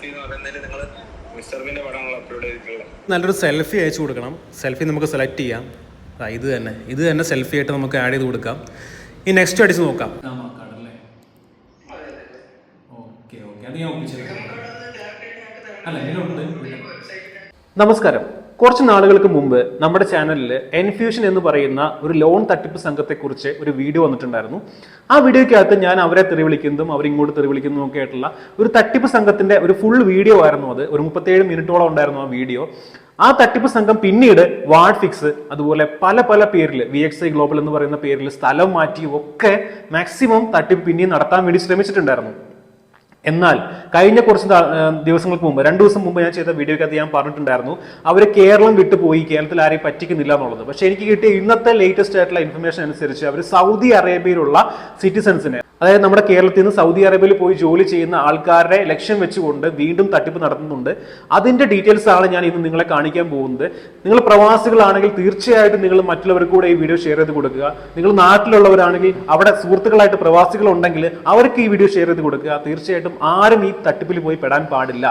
Selfie എന്ന് പറയുന്നതിൽ നിങ്ങൾ മിസ്റ്റർ ബിന്റെ പടങ്ങൾ അപ്ലോഡ് ചെയ്തിട്ടുള്ളത്. നല്ലൊരു സെൽഫി അയച്ചു കൊടുക്കണം. സെൽഫി നമുക്ക് സെലക്ട് ചെയ്യാം. ഇത് തന്നെ. ഇത് തന്നെ സെൽഫി ആയിട്ട് നമുക്ക് ആഡ് ചെയ്ത് കൊടുക്കാം. ഈ നെക്സ്റ്റ് അടിച്ച് നോക്കാം. നമസ്കാരം. കുറച്ച് നാളുകൾക്ക് മുമ്പ് നമ്മുടെ ചാനലിൽ എൻഫ്യൂഷൻ എന്ന് പറയുന്ന ഒരു ലോൺ തട്ടിപ്പ് സംഘത്തെക്കുറിച്ച് ഒരു വീഡിയോ വന്നിട്ടുണ്ടായിരുന്നു. ആ വീഡിയോയ്ക്കകത്ത് ഞാൻ അവരെ തെറി വിളിക്കുന്നതും അവരിങ്ങോട്ട് തെറി വിളിക്കുന്നതും ഒക്കെ ആയിട്ടുള്ള ഒരു തട്ടിപ്പ് സംഘത്തിന്റെ ഒരു ഫുൾ വീഡിയോ ആയിരുന്നു അത്. ഒരു മുപ്പത്തേഴ് മിനിറ്റോളം ഉണ്ടായിരുന്നു ആ വീഡിയോ ആ തട്ടിപ്പ് സംഘം പിന്നീട് വാർഡ് ഫിക്സ് അതുപോലെ പല പല പേരിൽ വി എക്സ് ഐ ഗ്ലോബൽ എന്ന് പറയുന്ന പേരിൽ സ്ഥലം മാറ്റി ഒക്കെ മാക്സിമം തട്ടിപ്പ് പിന്നെയും നടത്താൻ വേണ്ടി ശ്രമിച്ചിട്ടുണ്ടായിരുന്നു. എന്നാൽ കഴിഞ്ഞ കുറച്ച് ദിവസങ്ങൾക്ക് മുമ്പ് രണ്ടു ദിവസം മുമ്പ് ഞാൻ ചെയ്ത വീഡിയോയ്ക്കകത്ത് ഞാൻ പറഞ്ഞിട്ടുണ്ടായിരുന്നു അവർ കേരളം വിട്ടുപോയി കേരളത്തിൽ ആരെയും പറ്റിക്കുന്നില്ല എന്നുള്ളത്. പക്ഷേ എനിക്ക് കിട്ടിയ ഇന്നത്തെ ലേറ്റസ്റ്റ് ആയിട്ടുള്ള ഇൻഫർമേഷൻ അനുസരിച്ച് അവർ സൗദി അറേബ്യയിലുള്ള സിറ്റിസൺസിനെ അതായത് നമ്മുടെ കേരളത്തിൽ നിന്ന് സൗദി അറേബ്യയിൽ പോയി ജോലി ചെയ്യുന്ന ആൾക്കാരുടെ ലക്ഷ്യം വെച്ചുകൊണ്ട് വീണ്ടും തട്ടിപ്പ് നടത്തുന്നുണ്ട്. അതിന്റെ ഡീറ്റെയിൽസ് ആണ് ഞാൻ ഇന്ന് നിങ്ങളെ കാണിക്കാൻ പോകുന്നത്. നിങ്ങൾ പ്രവാസികളാണെങ്കിൽ തീർച്ചയായിട്ടും നിങ്ങൾ മറ്റുള്ളവർക്ക് കൂടെ ഈ വീഡിയോ ഷെയർ ചെയ്ത് കൊടുക്കുക. നിങ്ങൾ നാട്ടിലുള്ളവരാണെങ്കിൽ അവിടെ സുഹൃത്തുക്കളായിട്ട് പ്രവാസികൾ ഉണ്ടെങ്കിൽ അവർക്ക് ഈ വീഡിയോ ഷെയർ ചെയ്ത് കൊടുക്കുക. തീർച്ചയായിട്ടും ആരും ഈ തട്ടിപ്പിൽ പോയി പെടാൻ പാടില്ല.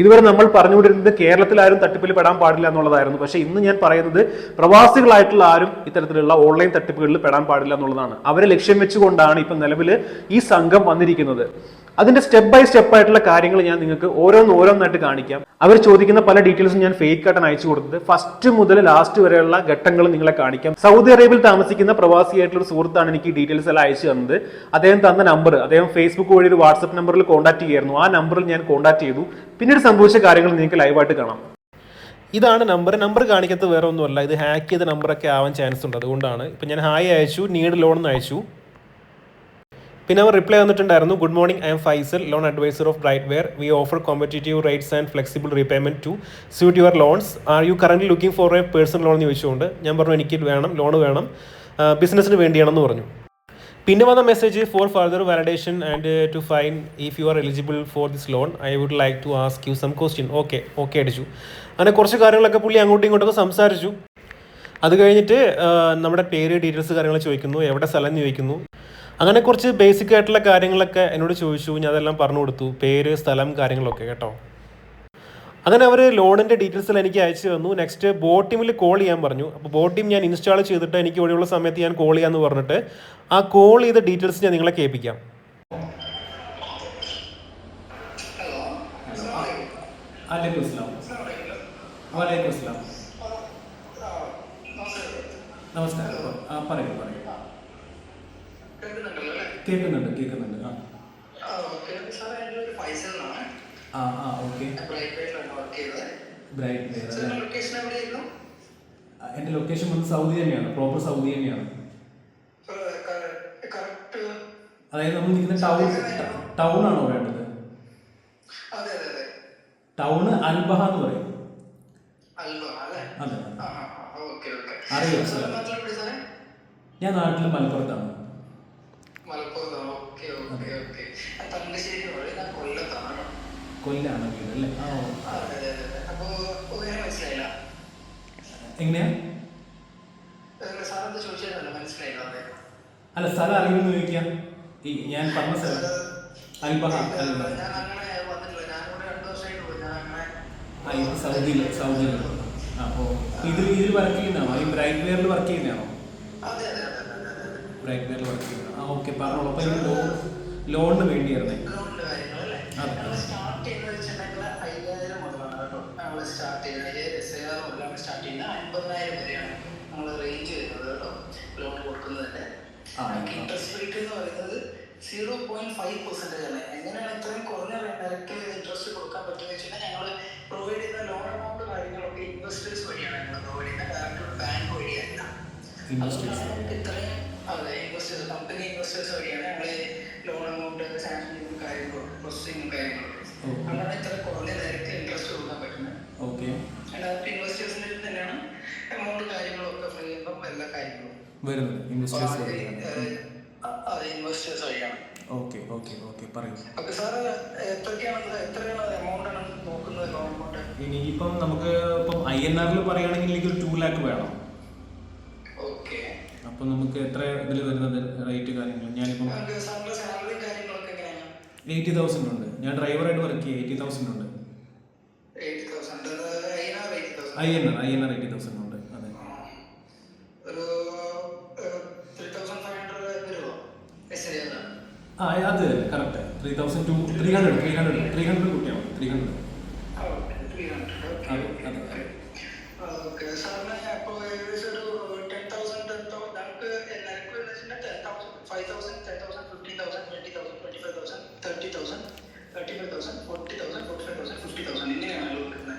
ഇതുവരെ നമ്മൾ പറഞ്ഞുകൊണ്ടിരുന്നത് കേരളത്തിൽ ആരും തട്ടിപ്പിൽ പെടാൻ പാടില്ല എന്നുള്ളതായിരുന്നു. പക്ഷേ ഇന്ന് ഞാൻ പറയുന്നത് പ്രവാസികളായിട്ടുള്ള ആരും ഇത്തരത്തിലുള്ള ഓൺലൈൻ തട്ടിപ്പുകളിൽ പെടാൻ പാടില്ല എന്നുള്ളതാണ്. അവരെ ലക്ഷ്യം വെച്ചുകൊണ്ടാണ് ഇപ്പം നിലവിൽ ഈ സംഘം വന്നിരിക്കുന്നത്. അതിന്റെ സ്റ്റെപ്പ് ബൈ സ്റ്റെപ്പ് ആയിട്ടുള്ള കാര്യങ്ങൾ ഞാൻ നിങ്ങൾക്ക് ഓരോന്ന് ഓരോന്നായിട്ട് കാണിക്കാം. അവർ ചോദിക്കുന്ന പല ഡീറ്റെയിൽസും ഞാൻ ഫേക്ക് ആയിട്ടാണ് അയച്ചു കൊടുത്തത്. ഫസ്റ്റ് മുതൽ ലാസ്റ്റ് വരെയുള്ള ഘട്ടങ്ങൾ നിങ്ങളെ കാണിക്കാം. സൗദി അറേബ്യയിൽ താമസിക്കുന്ന പ്രവാസിയായിട്ടുള്ള ഒരു സുഹൃത്താണ് എനിക്ക് ഡീറ്റെയിൽസ് എല്ലാം അയച്ചു തന്നത്. അദ്ദേഹം തന്ന നമ്പർ അദ്ദേഹം ഫേസ്ബുക്ക് വഴി ഒരു വാട്സ്ആപ്പ് നമ്പറിൽ കോൺടാക്ട് ചെയ്യായിരുന്നു. ആ നമ്പറിൽ ഞാൻ കോൺടാക്ട് ചെയ്തു. പിന്നീട് സംഭവിച്ച കാര്യങ്ങൾ നിങ്ങൾക്ക് ലൈവായിട്ട് കാണാം. ഇതാണ് നമ്പർ നമ്പർ കാണിക്കുന്നത് വേറെ ഒന്നുമല്ല ഇത് ഹാക്ക് ചെയ്ത നമ്പറൊക്കെ ആവാൻ ചാൻസ് ഉണ്ട്. അതുകൊണ്ടാണ്. ഇപ്പം ഞാൻ ഹായ് അയച്ചു നീഡ് ലോൺ എന്ന് അയച്ചു. പിന്നെ അവർ റിപ്ലൈ വന്നിട്ടുണ്ടായിരുന്നു good morning I'm Faisal loan adviser of bright where we offer competitive rates and flexible repayment to suit your loans are you current looking for a personal loan എന്ന് ചോദിച്ചുകൊണ്ട് ഞാൻ പറഞ്ഞു എനിക്ക് വേണം ലോൺ വേണം. ബിസിനസ്സിന് വേണ്ടിയാണെന്ന് പറഞ്ഞു. പിന്നെ വന്ന message for further validation and to find if you are eligible for this loan I would like to ask you some question okay okay അടിച്ചു. അങ്ങനെ കുറച്ച് കാര്യങ്ങളൊക്കെ പുള്ളി അങ്ങോട്ടും ഇങ്ങോട്ടൊക്കെ സംസാരിച്ചു. അത് കഴിഞ്ഞിട്ട് നമ്മുടെ പേര് ഡീറ്റെയിൽസ് കാര്യങ്ങൾ ചോദിക്കുന്നു എവിടെ സ്ഥലം ചോദിക്കുന്നു. അങ്ങനെ കുറച്ച് ബേസിക് ആയിട്ടുള്ള കാര്യങ്ങളൊക്കെ എന്നോട് ചോദിച്ചു ഞാൻ അതെല്ലാം പറഞ്ഞു കൊടുത്തു പേര് സ്ഥലം കാര്യങ്ങളൊക്കെ കേട്ടോ. അങ്ങനെ അവർ ലോണിന്റെ ഡീറ്റെയിൽസ് എനിക്ക് അയച്ചു തന്നു. നെക്സ്റ്റ് ബോട്ട് ടീമിൽ കോൾ ചെയ്യാൻ പറഞ്ഞു. അപ്പോൾ ബോട്ട് ടീം ഞാൻ ഇൻസ്റ്റാൾ ചെയ്തിട്ട് എനിക്ക് ഒഴിവുള്ള സമയത്ത് ഞാൻ കോൾ ചെയ്യാമെന്ന് പറഞ്ഞിട്ട് ആ കോൾ ചെയ്ത ഡീറ്റെയിൽസ് ഞാൻ നിങ്ങളെ കേൾപ്പിക്കാം. നമസ്കാരം. പറയൂ പറയൂ. കേൾക്കുന്നുണ്ട് കേൾക്കുന്നുണ്ട്. ആ. ആ ആ ഓക്കെ ബ്രൈറ്റ് എന്റെ ലൊക്കേഷൻ വന്ന് സൗദി തന്നെയാണ്. പ്രോപ്പർ സൗദി തന്നെയാണ്. അതായത് നമ്മൾ നിൽക്കുന്ന ടൗൺ ടൗൺ ആണോ വേണ്ടത്? ടൗണ് അൽബഹ എന്ന് പറയും. അതെ. അറിയോ സ്ഥലം ഞാൻ നാട്ടിൽ മലപ്പുറത്താണ്. കൊല്ലാണ് വീട് അല്ലേ. എങ്ങനെയാ? സ്ഥലം അറിയുമെന്ന് ചോദിക്കാം. ഈ ഞാൻ പറഞ്ഞ സ്ഥലം. Al Baha Al Baha. ആ ഇത് സൗദിയിൽ സൗദിയിൽ. ആ ഇത് ഇതിൽ വർക്ക് ചെയ്യുന്നതാണോ? ഈ ബ്രൈറ്റ് വെയറിൽ വർക്ക് ചെയ്യുന്നതാണോ ബ്രൈറ്റ് വെയറിൽ വർക്ക് ചെയ്യുന്നത്. ആ ഓക്കെ പറഞ്ഞോളൂ. അപ്പോൾ ഈ ലോൺ ലോണിന് വേണ്ടിയായിരുന്നേ. ഇൻവെസ്റ്റേഴ്സ് വഴിയാണ് സ്റ്റാർട്ട് ചെയ്യുന്നത് വെച്ചിട്ടുണ്ടെങ്കിൽ അയ്യായിരം നമ്മൾ സ്റ്റാർട്ട് ചെയ്യുന്നത്. എസ് ഐ ആർ മുതലാണ് സ്റ്റാർട്ട് ചെയ്യുന്നത്. അൻപതിനായിരം വരെയാണ് നമ്മൾ റേഞ്ച് വരുന്നത് കേട്ടോ. ലോൺ. ഇൻട്രസ്റ്റ് റേറ്റ് എന്ന് പറയുന്നത് സീറോ പോയിന്റ് ഫൈവ് പെർസെന്റേജ് ആണ് എങ്ങനെയാണ് ഇത്രയും കുറഞ്ഞ ഇൻട്രസ്റ്റ് കൊടുക്കാൻ വെച്ചാൽ ഞങ്ങൾ പ്രൊവൈഡ് ചെയ്യുന്ന ലോൺ എമൗണ്ട് കാര്യങ്ങളൊക്കെ ഇൻവെസ്റ്റേഴ്സ് വഴിയാണ് ഞങ്ങൾ പ്രൊവൈഡ് ചെയ്യുന്നത്. ഡയറക്റ്റ് ബാങ്ക് വഴിയല്ല. ഇത്രയും അതെ ഇൻവെസ്റ്റേഴ്സ് കമ്പനി ഇൻവെസ്റ്റേഴ്സ് വഴിയാണ് ഞങ്ങൾ ലോൺ എമൗണ്ട് സാങ്ഷനിങ്ങും കാര്യങ്ങളും പ്രോസസ്സിങ്ങും കാര്യങ്ങളും. അങ്ങനെ ഇത്ര കുറഞ്ഞ നിരക്ക് ഇൻട്രസ്റ്റ് കൊടുക്കാൻ പറ്റുന്നത്. ഓക്കെ. അതിനകത്ത് ഇൻവെസ്റ്റേഴ്സിന്റെ അടുത്ത് തന്നെയാണ് എമൗണ്ട് കാര്യങ്ങളൊക്കെ ഫ്രീ ചെയ്യുമ്പം എല്ലാ കാര്യങ്ങളും. വരുന്നത്. ഇൻവെസ്റ്റേഴ്സ് അത്, ഇൻവെസ്റ്റേഴ്സ് വഴിയാണ്. Okay okay okay. പറയൂ. അപ്പൊ സാറ് എത്രയ്ക്കാണ് എത്രയാണ് എമൗണ്ട് ആണ് നോക്കുന്നത് ലോൺ എമൗണ്ട് ഇനിയിപ്പം നമുക്ക് ഇപ്പം ഐ എൻ ആറിൽ പറയുകയാണെങ്കിൽ എനിക്ക് ഒരു ടു ലാക്ക് വേണം. ഓക്കെ. അപ്പം നമുക്ക് എത്ര ഇതിൽ വരുന്നത് റേറ്റ് കാര്യങ്ങൾ ഞാനിപ്പം നമുക്ക് സാറിന്റെ സാലറി കാര്യങ്ങളൊക്കെ എങ്ങനെയാണ് എയ്റ്റി തൗസൻഡ് ഉണ്ട് ഞാൻ ഡ്രൈവറായിട്ട് വർക്ക് ചെയ്യും. എയ്റ്റി തൗസൻഡ് ഉണ്ട് I N R I N R eighty thousand ഉണ്ട് അതെ. ആ അത് correct three thousand two three hundred three hundred three hundred കുട്ടിയാണ് three hundred five thousand ten thousand fifteen thousand twenty thousand twenty five thousand thirty thousand thirty five thousand forty thousand forty five thousand fifty thousand ഇങ്ങനെയാണ് കൊടുക്കുന്നത്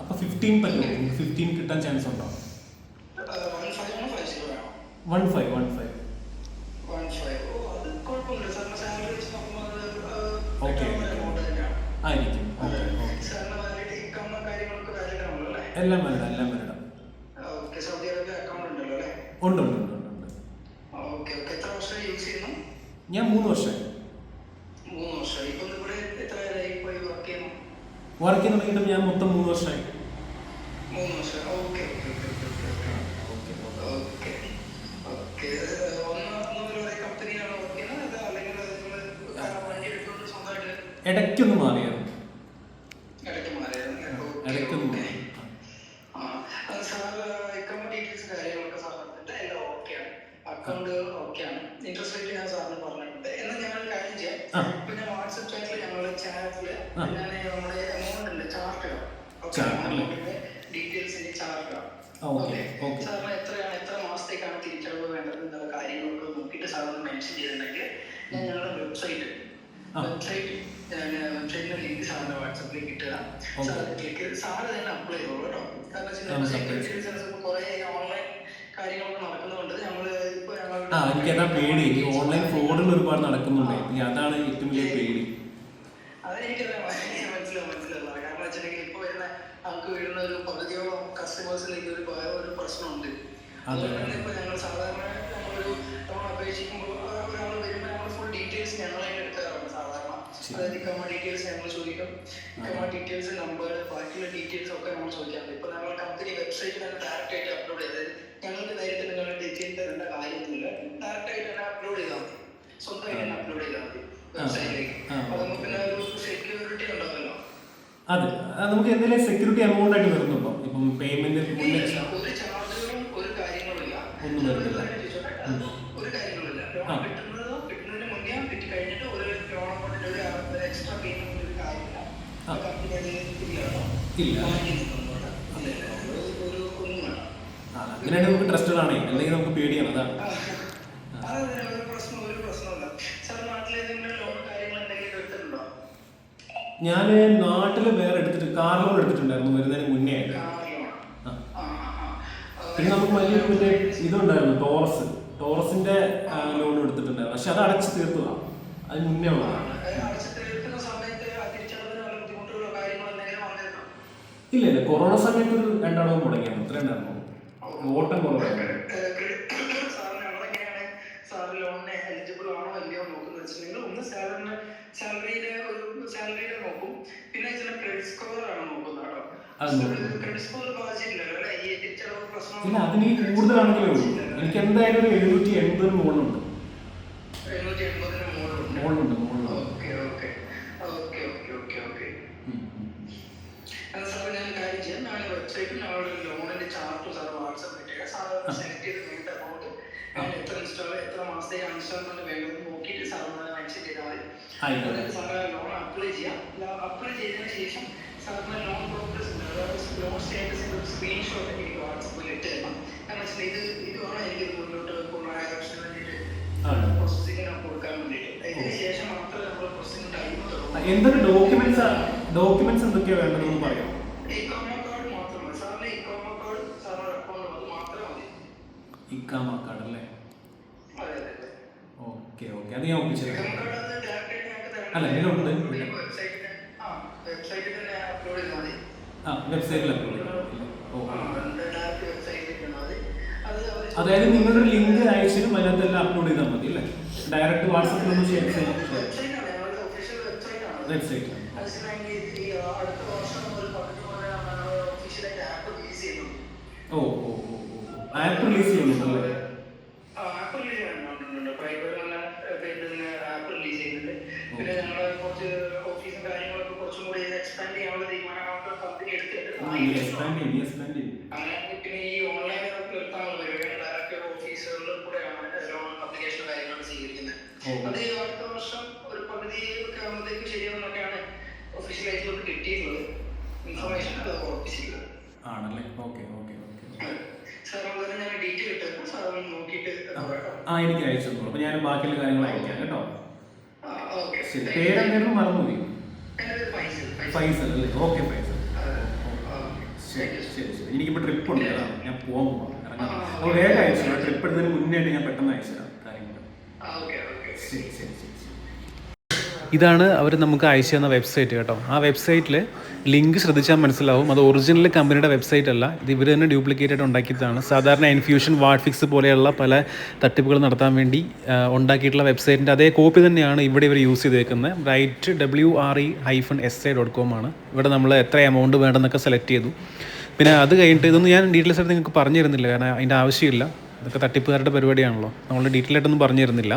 അപ്പോൾ fifteen പറ്റുമോ fifteen കിട്ടാൻ chance ഉണ്ടോ? One five one five one five എല്ലാം five ഓ അത് കുഴപ്പമില്ല സാറിന് സാലറി വെച്ച് നോക്കുമ്പോൾ അത് Okay. എമൗണ്ട് തന്നെയാണ് ആയിരിക്കും ഓക്കെ ഓക്കെ സാറിന് വാലിഡ് ഇൻകം കാര്യങ്ങളൊക്കെ വാലിഡ് ആണല്ലോ അല്ലേ എല്ലാം വേണ്ട എല്ലാം വേണ്ട ഓക്കെ സൗദി അറേബ്യ അക്കൗണ്ട് ഉണ്ടല്ലോ അല്ലേ ഉണ്ട് ഉണ്ട് ഉണ്ട് ഉണ്ട് ഉണ്ട് ഓക്കെ ഓക്കെ എത്ര വർഷം യൂസ് ചെയ്യുന്നു ഞാൻ മൂന്ന് വർഷം മൂന്ന് വർഷം ഇപ്പം ഇവിടെ എത്ര പേരായി പോയി വർക്ക് ചെയ്യുന്നു വർക്ക് ചെയ്ത് തുടങ്ങിയിട്ട് ഞാൻ മൊത്തം മൂന്ന് വർഷമായി. ഇടയ്ക്കൊന്ന് വർഷം okay okay okay okay okay ഒന്ന് ഒന്ന് ഒരേ കമ്പനിയാണ് വർക്ക് ചെയ്യുന്നത് അത് അല്ലെങ്കിൽ നിങ്ങൾ വണ്ടി എടുത്തുകൊണ്ട് സ്വന്തമായിട്ട് ഇടയ്ക്കൊന്ന് മാറിയായിരുന്നു ഇടയ്ക്ക് മാറിയായിരുന്നു ഇടയ്ക്കൊന്ന് മാറി ആ അത് സാർ അക്കൗണ്ട് ഡീറ്റെയിൽസ് കാര്യങ്ങളൊക്കെ സാറിന്റെ എല്ലാം ഓക്കെയാണ് അക്കൗണ്ട് ഓക്കെയാണ് ഇൻട്രസ്റ്റ് റേറ്റ് ഞാൻ സാറിന് പറഞ്ഞിട്ടുണ്ട് എന്നാൽ ഞങ്ങൾ കാര്യം ചെയ്യാം ആ. പിന്നെ വാട്സപ്പ് ചാറ്റിൽ ഞങ്ങളുടെ ചാറ്റിൽ ആ. ഞാൻ നമ്മുടെ എമൗണ്ട് ഉണ്ട് ചാർട്ട് Chart അല്ലേ? ഡീറ്റെയിൽസിന്റെ ചാർട്ട് ഓക്കെ ഓക്കെ സാറിന് എത്രയാണ് എത്ര മാസത്തേക്കാണ് തിരിച്ചടവ് വേണ്ടത് എന്നുള്ള കാര്യങ്ങളൊക്കെ നോക്കിയിട്ട് സാറിന് മെൻഷൻ ചെയ്തിട്ടുണ്ടെങ്കിൽ ഞാൻ ഞങ്ങളുടെ വെബ്സൈറ്റ്. വെബ്സൈറ്റ് വെബ്സൈറ്റിന്റെ ലിങ്ക് സാറിന്റെ വാട്സപ്പിലേക്ക് Okay. സാർ ക്ലിക്ക് സാറ് തന്നെ അപ്ലൈ ചെയ്തോളൂ കേട്ടോ. കാരണം apply സെക്യൂരിറ്റി കുറേ ഓൺലൈൻ കാര്യങ്ങളൊക്കെ നടക്കുന്നുണ്ട് ഞങ്ങൾ ഇപ്പോൾ ആ എനിക്കതാ പേടി. ഈ ഓൺലൈൻ ഫ്രോഡുകൾ ഒരുപാട് നടക്കുന്നുണ്ട്. അതാണ് ഏറ്റവും വലിയ പേടി. അതെനിക്കറിയാം. മനസ്സിലാവും മനസ്സിലാവും കാരണം വെച്ചിട്ടുണ്ടെങ്കിൽ ഇപ്പൊ വരുന്ന നമുക്ക് വരുന്ന ഒരു പകുതിയോളം കസ്റ്റമേഴ്സിലേക്ക് ഒരു ഒരു പ്രശ്നമുണ്ട്. അതുകൊണ്ടാണ് അതുകൊണ്ട് ഇപ്പോൾ ഞങ്ങൾ സാധാരണ നമ്മളൊരു നമ്മൾ അപേക്ഷിക്കുമ്പോൾ ഒരാൾ വരുമ്പോൾ നമ്മൾ ഫുൾ ഡീറ്റെയിൽസ് അതിന് എടുക്കാറുണ്ട് സാധാരണ. അതായത് കമ്മ ഡീറ്റെയിൽസ് ഞങ്ങൾ ചോദിക്കും. കമ്മ ഡീറ്റെയിൽസ് നമ്പർ ബാക്കിയുള്ള ഡീറ്റെയിൽസ് ഒക്കെ നമ്മൾ ചോദിക്കാറുണ്ട്. ഇപ്പൊ നമ്മൾ കമ്പനി വെബ്സൈറ്റിൽ തന്നെ ഡയറക്റ്റ് ആയിട്ട് അപ്ലോഡ് ചെയ്തത് ഞങ്ങൾക്ക് നേരിട്ട് നിങ്ങളുടെ ഡീറ്റെയിൽ തരേണ്ട കാര്യമൊന്നുമില്ല. ഡയറക്റ്റ് ആയിട്ട് തന്നെ അപ്ലോഡ് ചെയ്താൽ മതി. സ്വന്തമായിട്ട് തന്നെ അപ്ലോഡ് ചെയ്താൽ മതി. വെബ്സൈറ്റിലേക്ക് ആ. അപ്പോൾ നമുക്ക് പിന്നെ ഒരു സെക്യൂരിറ്റി ഉണ്ടാവല്ലോ അതെ നമുക്ക് എന്തെങ്കിലും സെക്യൂരിറ്റി എമൗണ്ട് ആയിട്ട് വരുന്നുണ്ടോ? ഇപ്പം പേയ്മെന്റ് ഒന്നും വരുന്നില്ല. ഇല്ല. അങ്ങനെയാണെങ്കിൽ നമുക്ക് ട്രസ്റ്റഡ് ആണേ അല്ലെങ്കിൽ നമുക്ക് പേടിയാണ് അതാണ് ആ, അത് ഒരു പ്രശ്നം ഒരു പ്രശ്നമില്ല സാർ നാട്ടിൽ ഏതെങ്കിലും ലോൺ കാര്യങ്ങൾ എന്തെങ്കിലും എടുത്തിട്ടുണ്ടോ ഞാൻ നാട്ടിൽ വേറെ എടുത്തിട്ട് കാർ ലോൺ എടുത്തിട്ടുണ്ടായിരുന്നു വരുന്നതിന് മുന്നേ. ആയിട്ട് പിന്നെ നമുക്ക് വലിയൊരു പിന്നെ ഇതുണ്ടായിരുന്നു ടോറസ് ടോറസിന്റെ ലോൺ എടുത്തിട്ടുണ്ടായിരുന്നു. പക്ഷെ അത് അടച്ചു തീർത്തതാണ് അത് മുന്നേ ഉള്ളതാണ് ഇല്ല ഇല്ല. കൊറോണ സമയത്ത് ഒരു രണ്ടാളവും മുടങ്ങിയാണ് ഇത്ര ഉണ്ടായിരുന്നു ഓട്ടം കുറവായിരുന്നു സാറിന് എവിടെയൊക്കെയാണ് സാറ് ലോണിന് എലിജിബിൾ ആണോ അല്ലയോ നോക്കുന്നത് വെച്ചിട്ടുണ്ടെങ്കിൽ ഒന്ന് സാറിന് സാലറിയുടെ ഒരു സാലറിയുടെ നോക്കും പിന്നെ ചില ക്രെഡിറ്റ് സ്കോർ ആണ് നോക്കുന്നത് അത് നോക്കും. കേട്ടോ ക്രെഡിറ്റ് സ്കോർ ബാധിച്ചില്ലല്ലോ അല്ലേ ഈ തിരിച്ചടവ് പ്രശ്നം ഇല്ല അതിന് ഈ കൂടുതലാണെങ്കിലേ ഉള്ളൂ എനിക്ക് എന്തായാലും ഒരു എഴുന്നൂറ്റി എൺപതിന് മുകളിലുണ്ട് എഴുന്നൂറ്റി എൺപതിന് മുകളിലുണ്ട് മുകളിലുണ്ട് മുകളിലുണ്ട് okay okay okay okay okay okay ഉം, ഉം. എന്നാൽ സാറ് ഞാൻ ഒരു കാര്യം ചെയ്യാം ഞാൻ വെബ്സൈറ്റിൽ ഞങ്ങളുടെ ലോണിന്റെ ചാർട്ട് സാർ വാട്സപ്പ് ഇട്ടേക്കാം സാർ സെലക്ട് ചെയ്ത് വേണ്ട എമൗണ്ട് അതിന് എത്ര ഇൻസ്റ്റാൾ എത്ര മാസത്തേക്ക് ഇൻസ്റ്റാൾമെന്റ് വേണമെന്ന് നോക്കിയിട്ട് സാർ മെൻഷൻ ചെയ്താൽ മുകളിലുണ്ട് ആയിക്കോട്ടെ. സാറേ സാറ് ലോൺ അപ്ലൈ ചെയ്യാം. അപ്ലൈ ചെയ്തതിന് ശേഷം സാറിന് ലോൺ അതായത് ലോൺ സ്റ്റാറ്റസിന്റെ ഒരു സ്ക്രീൻഷോട്ട് എനിക്ക് വാട്സപ്പിൽ ഇട്ട് തരണം കാരണം വെച്ചാൽ ഇത് ഇതാണ് എനിക്ക് മുന്നോട്ട് ആവശ്യത്തിന് വേണ്ടിയിട്ട്. പ്രോസസ്സിങ്ങിന് കൊടുക്കാൻ വേണ്ടിയിട്ട് അതിന് ശേഷം മാത്രമേ നമ്മൾ പ്രോസസ്സിംഗ് ടൈം എന്തൊക്കെ ഡോക്യുമെന്റ്സ് ഡോക്യുമെന്റ്സ് എന്തൊക്കെയാ വേണ്ടതെന്ന് പറയാം ഇക്കോമ കാർഡ് മാത്രം മതി സാറിന് ഇക്കോമ കാർഡ് സാറിന്റെ അക്കൗണ്ട് അത് മാത്രം മതി ഇക്കാമ കാർഡ് അല്ലേ അതെ അതെ അതെ ഓക്കെ ഓക്കെ അത് ഞാൻ ഒപ്പിച്ചത് ഇക്കോമ കാർഡ് അത് ഡയറക്റ്റ് ആയിട്ട് ഞങ്ങൾക്ക് തരണം. അല്ല, ഇതിലുണ്ട്. വെബ്സൈറ്റിൽ ആ വെബ്സൈറ്റിൽ തന്നെ അപ്ലോഡ് ചെയ്താൽ മതി ആ വെബ്സൈറ്റിൽ അപ്ലോഡ് ചെയ്യാം ഓ ആ ഡയറക്റ്റ് വെബ്സൈറ്റിൽ ഇട്ടാൽ മതി അത് അതായത് നിങ്ങളൊരു ലിങ്ക് അയച്ചിട്ടും അതിനകത്തെല്ലാം അപ്ലോഡ് ചെയ്താൽ മതി അല്ലേ ഡയറക്റ്റ് വാട്സപ്പിൽ ഒന്ന് ഷെയർ ചെയ്യാം വെബ്സൈറ്റ് കമ്പനി എടുത്തിട്ട് എക്സ്പാൻഡ് ചെയ്യും എക്സ്പാൻഡ് ചെയ്യും അങ്ങനെയാണെങ്കിൽ പിന്നെ ഈ ഓൺലൈൻ നിർത്താനുള്ള പരിപാടിയാണ് ഡയറക്റ്റ് ഓഫീസുകളിൽ കൂടെയാണ് ലോൺ അപ്ലിക്കേഷൻ കാര്യങ്ങളൊക്കെ സ്വീകരിക്കുന്നത്. ഓ. അത് അടുത്ത വർഷം ഒരു പകുതി ഒക്കെ ആകുമ്പോഴത്തേക്കും ശരിയാവുന്നൊക്കെയാണ് കിട്ടിയിട്ടുള്ളത്. ഇൻഫർമേഷൻ അത് ആണല്ലേ? ഓക്കെ ഓക്കെ ആ എനിക്ക് അയച്ചു ഞാൻ ബാക്കിയുള്ള കാര്യങ്ങൾ അയക്കാം കേട്ടോ. ഓക്കെ ശരി പേരെന്തായിരുന്നു മറന്നുപോയി. പേര് ഫൈസൽ. അല്ലേ? ഓക്കെ ഫൈസൽ. ശരി ശരി ശരി എനിക്കിപ്പോൾ ട്രിപ്പ് ഉണ്ട് അതാണ് ഞാൻ പോകാൻ ഇറങ്ങാം അപ്പോൾ വേഗം അയച്ചു ട്രിപ്പ് എടുത്തതിന് മുന്നേ ഞാൻ പെട്ടെന്ന് അയച്ചു തരാം കാര്യങ്ങൾ ശരി ശരി ശരി ശരി ഇതാണ് അവർ നമുക്ക് അയച്ചു തന്ന വെബ്സൈറ്റ് കേട്ടോ. ആ വെബ്സൈറ്റിൽ ലിങ്ക് ശ്രദ്ധിച്ചാൽ മനസ്സിലാവും. അത് ഒറിജിനൽ കമ്പനിയുടെ വെബ്സൈറ്റ് അല്ല. ഇത് ഇവർ തന്നെ ഡ്യൂപ്ലിക്കേറ്റ് ആയിട്ട് ഉണ്ടാക്കിയതാണ്. സാധാരണ ഇൻഫ്യൂഷൻ വാർഡ് ഫിക്സ് പോലെയുള്ള പല തട്ടിപ്പുകൾ നടത്താൻ വേണ്ടി ഉണ്ടാക്കിയിട്ടുള്ള വെബ്സൈറ്റിന്റെ അതേ കോപ്പി തന്നെയാണ് ഇവിടെ ഇവർ യൂസ് ചെയ്തേക്കുന്നത്. Right W R E hyphen S I dot com ആണ്. ഇവിടെ നമ്മൾ എത്ര എമൗണ്ട് വേണമെന്നൊക്കെ സെലക്ട് ചെയ്തു. പിന്നെ അത് കഴിഞ്ഞിട്ട് ഇതൊന്നും ഞാൻ ഡീറ്റെയിൽസ് ആയിട്ട് നിങ്ങൾക്ക് പറഞ്ഞു തരുന്നില്ല. കാരണം അതിന്റെ ആവശ്യമില്ല. ഇതൊക്കെ തട്ടിപ്പുകാരുടെ പരിപാടിയാണല്ലോ. നമ്മൾ ഡീറ്റെയിൽ ആയിട്ടൊന്നും പറഞ്ഞു തരുന്നില്ല.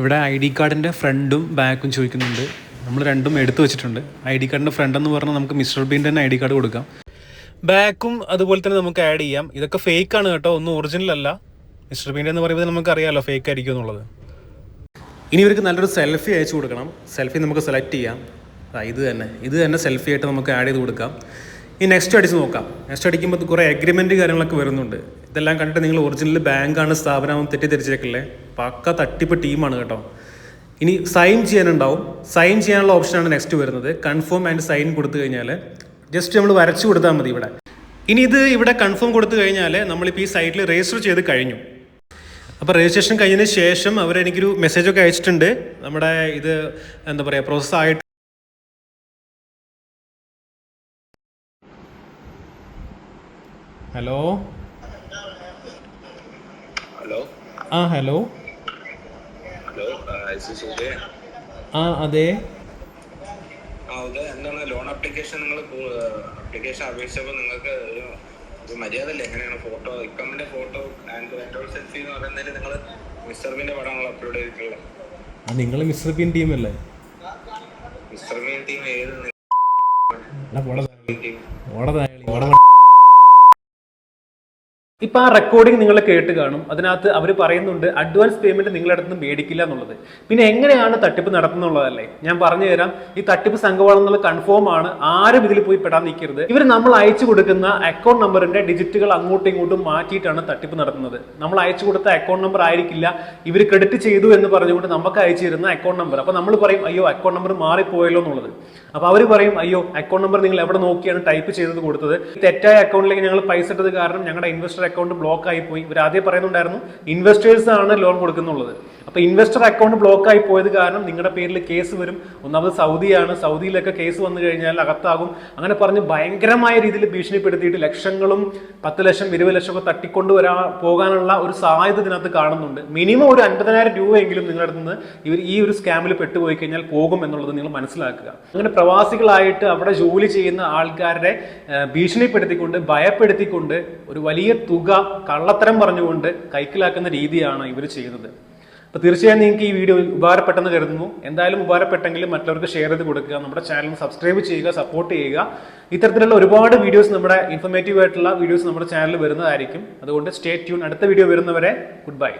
ഇവിടെ ഐ ഡി കാർഡിന്റെ ഫ്രണ്ടും ബാക്കും ചോദിക്കുന്നുണ്ട്. നമ്മൾ രണ്ടും എടുത്തു വെച്ചിട്ടുണ്ട്. ഐ ഡി കാർഡിന്റെ ഫ്രണ്ട് എന്ന് പറഞ്ഞാൽ നമുക്ക് മിസ്റ്റർ ബീന്റെ തന്നെ ഐ ഡി കാർഡ് കൊടുക്കാം. ബാക്കും അതുപോലെ തന്നെ നമുക്ക് ആഡ് ചെയ്യാം. ഇതൊക്കെ ഫേക്ക് ആണ് കേട്ടോ ഒന്നും ഒറിജിനൽ അല്ല. മിസ്റ്റർ ബീന്റെ എന്ന് പറയുമ്പോൾ നമുക്ക് അറിയാമല്ലോ ഫേക്ക് ആയിരിക്കും എന്നുള്ളത്. ഇനി ഇവർക്ക് നല്ലൊരു സെൽഫി അയച്ചു കൊടുക്കണം. സെൽഫി നമുക്ക് സെലക്ട് ചെയ്യാം. ഇത് തന്നെ. ഇത് തന്നെ സെൽഫി ആയിട്ട് നമുക്ക് ആഡ് ചെയ്ത് കൊടുക്കാം. ഈ നെക്സ്റ്റ് അടിച്ച് നോക്കാം. നെക്സ്റ്റ് അടിക്കുമ്പോൾ കുറേ അഗ്രിമെന്റ് കാര്യങ്ങളൊക്കെ വരുന്നുണ്ട്. ഇതെല്ലാം കണ്ടിട്ട് നിങ്ങൾ ഒറിജിനൽ ബാങ്കാണ് സ്ഥാപനം തെറ്റിദ്ധരിച്ചേക്കില്ലേ? പക്ക തട്ടിപ്പ് ടീമാണ് കേട്ടോ. ഇനി സൈൻ ചെയ്യാനുണ്ടാവും. സൈൻ ചെയ്യാനുള്ള ഓപ്ഷനാണ് നെക്സ്റ്റ് വരുന്നത്. കൺഫേം ആൻഡ് സൈൻ കൊടുത്തു കഴിഞ്ഞാൽ ജസ്റ്റ് നമ്മൾ വരച്ചു കൊടുത്താൽ മതി ഇവിടെ. ഇനി ഇത് ഇവിടെ കൺഫേം കൊടുത്തു കഴിഞ്ഞാൽ നമ്മളിപ്പോൾ ഈ സൈറ്റിൽ രജിസ്റ്റർ ചെയ്ത് കഴിഞ്ഞു. അപ്പോൾ രജിസ്ട്രേഷൻ കഴിഞ്ഞതിന് ശേഷം അവർ എനിക്കൊരു മെസ്സേജൊക്കെ അയച്ചിട്ടുണ്ട്. നമ്മുടെ ഇത് എന്താ പറയുക പ്രോസസ്സ് ഹലോ ഹലോ ആ ഹലോ ഹലോ ആ അതെ. എന്താണ് ലോൺ ആപ്ലിക്കേഷൻ നിങ്ങൾ ആപ്ലിക്കേഷൻ അപേക്ഷിച്ചപ്പോൾ നിങ്ങൾക്ക് ഒരു ഒരു മര്യാദ എങ്ങനെയാണ് ഫോട്ടോ ഇക്കമ്മിന്റെ ഫോട്ടോ ആൻഡ് പെട്രോൾ സെൽഫി എന്ന് പറയുന്നതിൽ നിങ്ങൾ മിസ്റ്റർ ബിന്റെ പടമാണല്ലോ അപ്ലോഡ് ചെയ്തിട്ടുള്ളത്. ആ നിങ്ങൾ മിസ്റ്റർ പിൻ ടീമല്ലേ മിസ്റ്റർ ബിൻ ടീം ഏത്? ടീം ഇപ്പൊ ആ റെക്കോർഡിംഗ് നിങ്ങൾ കേട്ട് കാണും. അതിനകത്ത് അവർ പറയുന്നുണ്ട് അഡ്വാൻസ് പേയ്മെന്റ് നിങ്ങളുടെ അടുത്ത് നിന്ന് മേടിക്കില്ല എന്നുള്ളത്. പിന്നെ എങ്ങനെയാണ് തട്ടിപ്പ് നടത്തുന്നുള്ളതല്ലേ? ഞാൻ പറഞ്ഞു തരാം. ഈ തട്ടിപ്പ് സംഘമാണെന്നുള്ള കൺഫേം ആണ്. ആരും ഇതിൽ പോയി പെടാൻ നിൽക്കരുത്. ഇവർ നമ്മൾ അയച്ചു കൊടുക്കുന്ന അക്കൗണ്ട് നമ്പറിന്റെ ഡിജിറ്റുകൾ അങ്ങോട്ടും ഇങ്ങോട്ടും മാറ്റിയിട്ടാണ് തട്ടിപ്പ് നടത്തുന്നത്. നമ്മൾ അയച്ചു കൊടുത്ത അക്കൗണ്ട് നമ്പർ ആയിരിക്കില്ല. ഇവർ ക്രെഡിറ്റ് ചെയ്തു എന്ന് പറഞ്ഞുകൊണ്ട് നമുക്ക് അയച്ചു തരുന്ന അക്കൗണ്ട് നമ്പർ അപ്പൊ നമ്മൾ പറയും അയ്യോ അക്കൗണ്ട് നമ്പർ മാറിപ്പോയല്ലോ എന്നുള്ളത്. അപ്പൊ അവർ പറയും അയ്യോ അക്കൗണ്ട് നമ്പർ നിങ്ങൾ എവിടെ നോക്കിയാണ് ടൈപ്പ് ചെയ്തത് കൊടുത്തത്? തെറ്റായ അക്കൗണ്ടിലേക്ക് ഞങ്ങൾ പൈസ ഇട്ടത് കാരണം ഞങ്ങളുടെ ഇൻവെസ്റ്റർ അക്കൗണ്ട് ബ്ലോക്ക് ആയി പോയി. ഇവർ ആദ്യം പറയുന്നുണ്ടായിരുന്നു ഇൻവെസ്റ്റേഴ്സ് ആണ് ലോൺ കൊടുക്കുന്നുള്ളത്. അപ്പൊ ഇൻവെസ്റ്റർ അക്കൗണ്ട് ബ്ലോക്ക് ആയി പോയത് കാരണം നിങ്ങളുടെ പേരിൽ കേസ് വരും. ഒന്നാമത് സൗദിയാണ്. സൗദിയിലൊക്കെ കേസ് വന്നു കഴിഞ്ഞാൽ അകത്താകും. അങ്ങനെ പറഞ്ഞ് ഭയങ്കരമായ രീതിയിൽ ഭീഷണിപ്പെടുത്തിയിട്ട് ലക്ഷങ്ങളും പത്ത് ലക്ഷം ഇരുപത് ലക്ഷം ഒക്കെ തട്ടിക്കൊണ്ട് വരാ പോകാനുള്ള ഒരു സാധ്യത ഇതിനകത്ത് കാണുന്നുണ്ട്. മിനിമം ഒരു അൻപതിനായിരം രൂപയെങ്കിലും നിങ്ങളുടെ നിന്ന് ഇവർ ഈ ഒരു സ്കാമിൽ പെട്ടുപോയി കഴിഞ്ഞാൽ പോകും എന്നുള്ളത് നിങ്ങൾ മനസ്സിലാക്കുക. അങ്ങനെ പ്രവാസികളായിട്ട് അവിടെ ജോലി ചെയ്യുന്ന ആൾക്കാരെ ഭീഷണിപ്പെടുത്തിക്കൊണ്ട് ഭയപ്പെടുത്തിക്കൊണ്ട് ഒരു വലിയ തുക കള്ളത്തരം പറഞ്ഞുകൊണ്ട് കൈക്കലാക്കുന്ന രീതിയാണ് ഇവർ ചെയ്യുന്നത്. അപ്പോൾ തീർച്ചയായും നിങ്ങൾക്ക് ഈ വീഡിയോ ഉപകാരപ്പെട്ടെന്ന് കരുതുന്നു. എന്തായാലും ഉപകാരപ്പെട്ടെങ്കിൽ മറ്റുള്ളവർക്ക് ഷെയർ ചെയ്ത് കൊടുക്കുക നമ്മുടെ ചാനൽ സബ്സ്ക്രൈബ് ചെയ്യുക സപ്പോർട്ട് ചെയ്യുക. ഇത്തരത്തിലുള്ള ഒരുപാട് വീഡിയോസ് നമ്മുടെ ഇൻഫർമേറ്റീവ് ആയിട്ടുള്ള വീഡിയോസ് നമ്മുടെ ചാനലിൽ വരുന്നതായിരിക്കും. അതുകൊണ്ട് സ്റ്റേ ട്യൂൺ അടുത്ത വീഡിയോ വരുന്നവരെ ഗുഡ് ബൈ